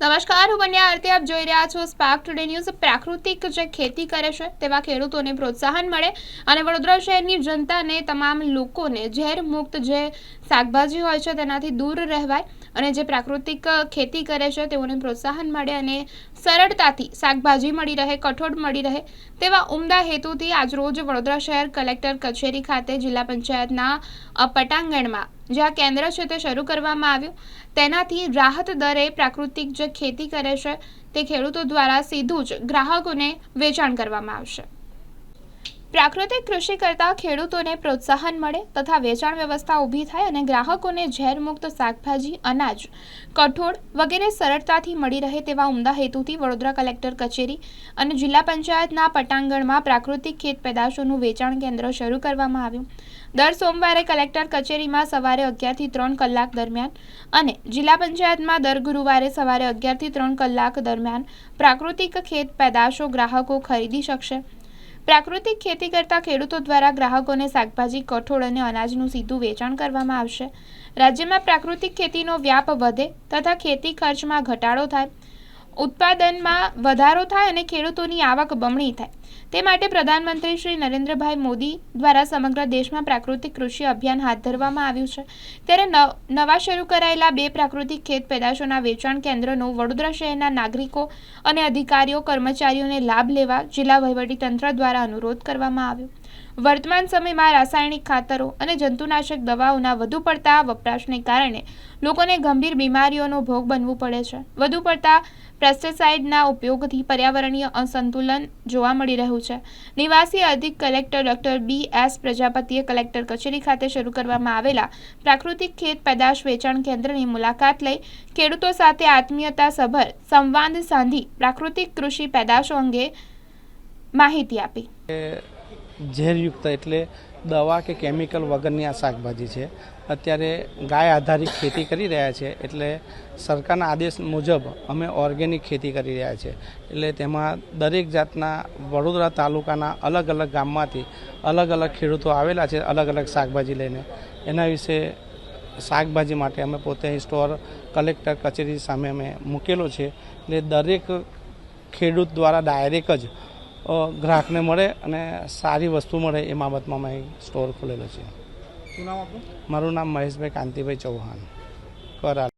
નમસ્કાર, હું બન્યા આરતી, આપ જોઈ રહ્યા છો સ્પાર્ક ટુડે ન્યૂઝ પ્રાકૃતિક જે ખેતી કરે છે, તેવા ખેડૂતોને પ્રોત્સાહન મળે અને વડોદરા શહેરની જનતાને તમામ લોકોને ઝેર મુક્ત જે શાકભાજી હોય છે, તેનાથી દૂર રહેવાય. અને જે પ્રાકૃતિક ખેતી કરે છે તેઓને પ્રોત્સાહન મળે અને સરળતાથી શાકભાજી મળી રહે, કઠોળ મળી રહે તેવા ઉમદા હેતુથી આજરોજ વડોદરા શહેર કલેક્ટર કચેરી ખાતે જિલ્લા પંચાયતના પટાંગણમાં જ્યાં કેન્દ્ર છે તે શરૂ કરવામાં આવ્યું. તેનાથી રાહત દરે પ્રાકૃતિક જે ખેતી કરે છે તે ખેડૂતો દ્વારા સીધું જ ગ્રાહકોને વેચાણ કરવામાં આવશે. પ્રાકૃતિક કૃષિ કરતા ખેડૂતોને પ્રોત્સાહન મળે તથા વેચાણ વ્યવસ્થા ઊભી થાય અને ગ્રાહકોને ઝેરમુક્ત શાકભાજી, અનાજ, કઠોળ વગેરે સરળતાથી મળી રહે તેવા ઉમદા હેતુથી વડોદરા કલેક્ટર કચેરી અને જિલ્લા પંચાયતના પટાંગણમાં પ્રાકૃતિક ખેત પેદાશોનું વેચાણ કેન્દ્ર શરૂ કરવામાં આવ્યું. દર સોમવારે કલેક્ટર કચેરીમાં સવારે અગિયારથી ત્રણ કલાક દરમિયાન અને જિલ્લા પંચાયતમાં દર ગુરુવારે સવારે અગિયારથી ત્રણ કલાક દરમિયાન પ્રાકૃતિક ખેત પેદાશો ગ્રાહકો ખરીદી શકશે. પ્રાકૃતિક ખેતી કરતા ખેડૂતો દ્વારા ગ્રાહકોને શાકભાજી, કઠોળ અને અનાજનું સીધું વેચાણ કરવામાં આવશે. રાજ્યમાં પ્રાકૃતિક ખેતીનો વ્યાપ વધે તથા ખેતી ખર્ચમાં ઘટાડો થાય ઉત્પાદનમાં વધારો થાય અને ખેડૂતોની આવક બમણી થાય. તે માટે પ્રધાનમંત્રી શ્રી નરેન્દ્રભાઈ મોદી દ્વારા સમગ્ર દેશમાં પ્રાકૃતિક કૃષિ અભિયાન હાથ ધરવામાં આવ્યું છે. ત્યારે નવ- શરૂ કરાયેલા બે પ્રાકૃતિક ખેત પેદાશોના વેચાણ કેન્દ્રનો વડોદરા શહેરના નાગરિકો અને અધિકારીઓ કર્મચારીઓને લાભ લેવા જિલ્લા વહીવટીતંત્ર દ્વારા અનુરોધ કરવામાં આવ્યો. વર્તમાન સમયમાં રાસાયણિક ખાતરો અને જંતુનાશક દવાઓના વધુ પડતા વપરાશને કારણે લોકોને ગંભીર બીમારીઓનો ભોગ બનવું પડે છે. વધુ પડતા પેસ્ટિસાઇડના ઉપયોગથી પર્યાવરણીય અસંતુલન જોવા મળી રહ્યું છે. નિવાસી અધિક કલેક્ટર ડોક્ટર બી એસ પ્રજાપતિએ કલેક્ટર કચેરી ખાતે શરૂ કરવામાં આવેલા પ્રાકૃતિક ખેત પેદાશ વેચાણ કેન્દ્રની મુલાકાત લઈ ખેડૂતો સાથે આત્મીયતા સભર સંવાદ સાંધી પ્રાકૃતિક કૃષિ પેદાશો અંગે માહિતી આપી. ઝેરયુક્ત એટલે દવા કે કેમિકલ વગરની આ શાકભાજી છે. અત્યારે ગાય આધારિત ખેતી કરી રહ્યા છે એટલે સરકારના આદેશ મુજબ અમે ઓર્ગેનિક ખેતી કરી રહ્યા છે. એટલે તેમાં દરેક જાતના વડોદરા તાલુકાના અલગ અલગ ગામમાંથી અલગ અલગ ખેડૂતો આવેલા છે અલગ અલગ શાકભાજી લઈને. એના વિશે શાકભાજી માટે અમે પોતે સ્ટોર કલેક્ટર કચેરી સામે અમે મૂકેલો છે. એટલે દરેક ખેડૂત દ્વારા ડાયરેક્ટ જ ગ્રાહકને મળે અને સારી વસ્તુ મળે એ બાબતમાં મેં સ્ટોર ખોલેલો છે. મારું નામ મહેશભાઈ કાંતિભાઈ ચૌહાણ. કરાલ